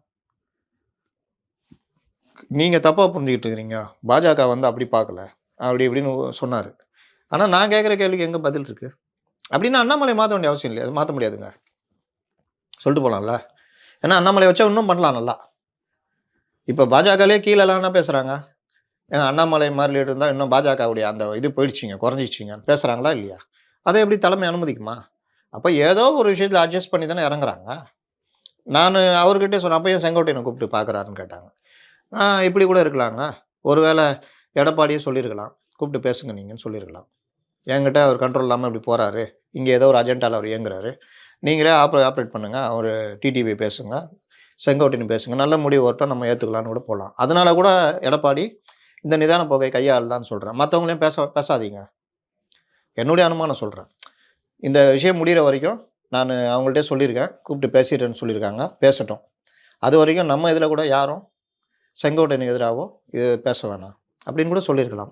நீங்கள் தப்பாக புரிஞ்சுக்கிட்டு இருக்கிறீங்க. பாஜக வந்து அப்படி பார்க்கல. அப்படி இப்படின்னு சொன்னார். ஆனால் நான் கேட்குற கேள்விக்கு எங்கே பதில் இருக்குது அப்படின்னா அண்ணாமலை மாற்ற வேண்டிய அவசியம் இல்லையா? அது மாற்ற முடியாதுங்க. சொல்லிட்டு போகலாம்ல ஏன்னா அண்ணாமலை வச்சா இன்னும் பண்ணலாம் நல்லா. இப்போ பாஜகலே கீழெல்லாம் என்ன பேசுகிறாங்க ஏன்னா அண்ணாமலை மாதிரி இருந்தால் இன்னும் பாஜகவுடைய அந்த இது போயிடுச்சிங்க குறைஞ்சிச்சிங்கன்னு பேசுகிறாங்களா இல்லையா? அதை எப்படி தலைமை அனுமதிக்குமா? அப்போ ஏதோ ஒரு விஷயத்தில் அட்ஜஸ்ட் பண்ணி தானே இறங்குறாங்க. நான் அவர்கிட்டே சொன்னேன் அப்போ ஏன் செங்கோட்டையனை கூப்பிட்டு பார்க்குறாருன்னு கேட்டாங்க. ஆ இப்படி கூட இருக்கலாங்க. ஒருவேளை எடப்பாடியே சொல்லியிருக்கலாம். கூப்பிட்டு பேசுங்க நீங்கன்னு சொல்லியிருக்கலாம். என்கிட்ட அவர் கண்ட்ரோல் இல்லாமல் இப்படி போகிறாரு இங்கே ஏதோ ஒரு அஜெண்டாவில் அவர் இயங்குறாரு. நீங்களே ஆப்ரே ஆப்ரேட் பண்ணுங்கள் அவர் டிடிவி பேசுங்க. செங்கோட்டின்னு பேசுங்க. நல்ல முடிவு வரட்டும். நம்ம ஏற்றுக்கலான்னு கூட போகலாம் அதனால கூட எடப்பாடி இந்த நிதான போகை கையாளலான்னு சொல்கிறேன் மற்றவங்களையும் பேச பேசாதீங்க. என்னுடைய அனுமானம் சொல்கிறேன் இந்த விஷயம் முடிகிற வரைக்கும் நான் அவங்கள்ட்டே சொல்லியிருக்கேன். கூப்பிட்டு பேசிடுறேன்னு சொல்லியிருக்காங்க. பேசட்டும். அது வரைக்கும் நம்ம இதில் கூட யாரும் செங்கோட்டையனுக்கு எதிராகவோ இது பேச வேணாம். அப்படின்னு கூட சொல்லியிருக்கலாம்.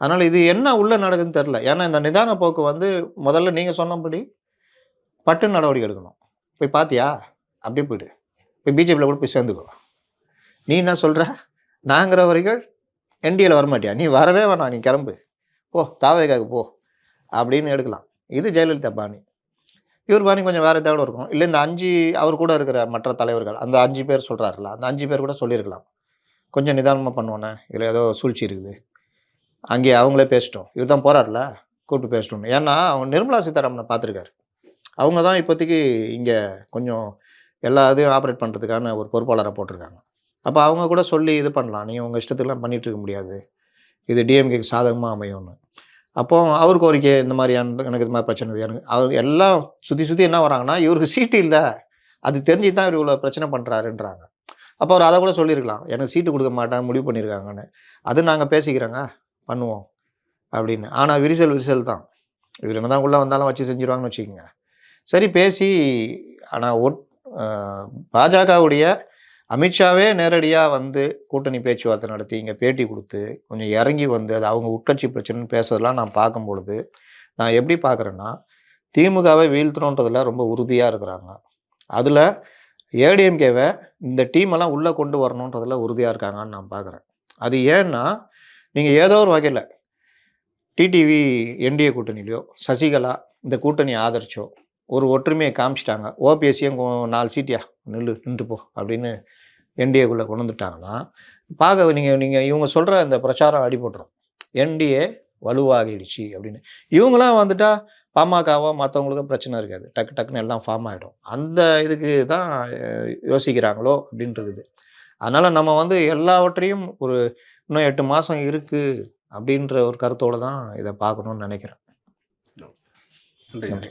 அதனால் இது என்ன உள்ளே நடக்குதுன்னு தெரில ஏன்னா இந்த நிதான போக்கு வந்து முதல்ல நீங்கள் சொன்னபடி பட்டு நடவடிக்கை எடுக்கணும். போய் பார்த்தியா அப்படியே போயிடு. போய் பிஜேபியில் கூட போய் சேர்ந்துக்கோ. நீ என்ன சொல்கிற நாங்கிற வரைக்கும் என்டிஏல வரமாட்டியா? நீ வரவே வேணாம் நீ கிளம்பு. போ தாவேகாக்கு போ. அப்படின்னு எடுக்கலாம். இது ஜெயலலிதா பாணி. இவர் பாணி கொஞ்சம் வேறு தேவை இருக்கும். இல்லை இந்த அஞ்சு அவர் கூட இருக்கிற மற்ற தலைவர்கள் அந்த அஞ்சு பேர் சொல்கிறாருல அந்த அஞ்சு பேர் கூட சொல்லியிருக்கலாம். கொஞ்சம் நிதானமாக பண்ணுவோண்ணே. இதில் ஏதோ சூழ்ச்சி இருக்குது. அங்கேயே அவங்களே பேசிட்டோம். இவர் தான் போகிறார்ல கூப்பிட்டு பேசிட்டோம் ஏன்னா அவங்க நிர்மலா சீதாராமனை பார்த்துருக்காரு. அவங்க தான் இப்போதைக்கு இங்கே கொஞ்சம் எல்லா இதையும் ஆப்ரேட் பண்ணுறதுக்கான ஒரு பொறுப்பாளரை போட்டிருக்காங்க. அப்போ அவங்க கூட சொல்லி இது பண்ணலாம். நீங்கள் உங்கள் இஷ்டத்துக்குலாம் பண்ணிகிட்ருக்க இருக்க முடியாது. இது டிஎம்கேக்கு சாதகமாக அமையும்னு. அப்போ அவர் கோரிக்கை இந்த மாதிரியான எனக்கு இது மாதிரி பிரச்சனை எனக்கு அவர் எல்லாம் சுற்றி சுற்றி என்ன வராங்கன்னா இவருக்கு சீட்டு இல்லை. அது தெரிஞ்சு தான் இவர் இவ்வளோ பிரச்சனை பண்ணுறாருன்றாங்க அப்போ அவர் அதை கூட சொல்லியிருக்கலாம். எனக்கு சீட்டு கொடுக்க மாட்டாங்க முடிவு பண்ணியிருக்காங்கன்னு. அது நாங்கள் பேசிக்கிறோங்க. பண்ணுவோம் அப்படின்னு. ஆனால் விரிசல் விரிசல் தான். இவர் என்ன தான் உள்ளே வந்தாலும் வச்சு செஞ்சுருவாங்கன்னு வச்சுக்கோங்க. சரி பேசி. ஆனால் ஒட் பாஜகவுடைய அமித்ஷாவே நேரடியாக வந்து கூட்டணி பேச்சுவார்த்தை நடத்தி இங்கே பேட்டி கொடுத்து கொஞ்சம் இறங்கி வந்து அது அவங்க உட்கட்சி பிரச்சனைன்னு பேசுறதெல்லாம் நான் பார்க்கும் பொழுது நான் எப்படி பார்க்குறேன்னா திமுகவை வீழ்த்தணுன்றதுல ரொம்ப உறுதியாக இருக்கிறாங்க. அதில் ஏடிஎம்கேவை இந்த டீமெல்லாம் உள்ளே கொண்டு வரணுன்றதில் உறுதியாக இருக்காங்கன்னு நான் பார்க்குறேன். அது ஏன்னா நீங்கள் ஏதோ ஒரு வகையில் டிடிவி என்டிஏ கூட்டணியிலையோ சசிகலா இந்த கூட்டணி ஆதரிச்சோ ஒரு ஒற்றுமையை காமிச்சிட்டாங்க. ஓபிஎஸ்சியும் நாலு சீட்டியா? நில்லு நின்று போ அப்படின்னு என்டிஏக்குள்ளே கொண்டு வந்துட்டாங்கன்னா பார்க்க நீங்கள் நீங்கள் இவங்க சொல்கிற அந்த பிரச்சாரம் அடிபட்டுரும். என்டிஏ வலுவாகிடுச்சு அப்படின்னு. இவங்களாம் வந்துட்டா பாமகவோ மற்றவங்களுக்கும் பிரச்சனை இருக்காது. டக்கு டக்குன்னு எல்லாம் ஃபார்ம் ஆகிடும் அந்த இதுக்கு தான் யோசிக்கிறாங்களோ அப்படின்றது அதனால் நம்ம வந்து எல்லாவற்றையும் ஒரு இன்னும் எட்டு மாதம் இருக்குது அப்படின்ற ஒரு கருத்தோடு தான் இதை பார்க்கணும்னு நினைக்கிறேன். நன்றி. நன்றி.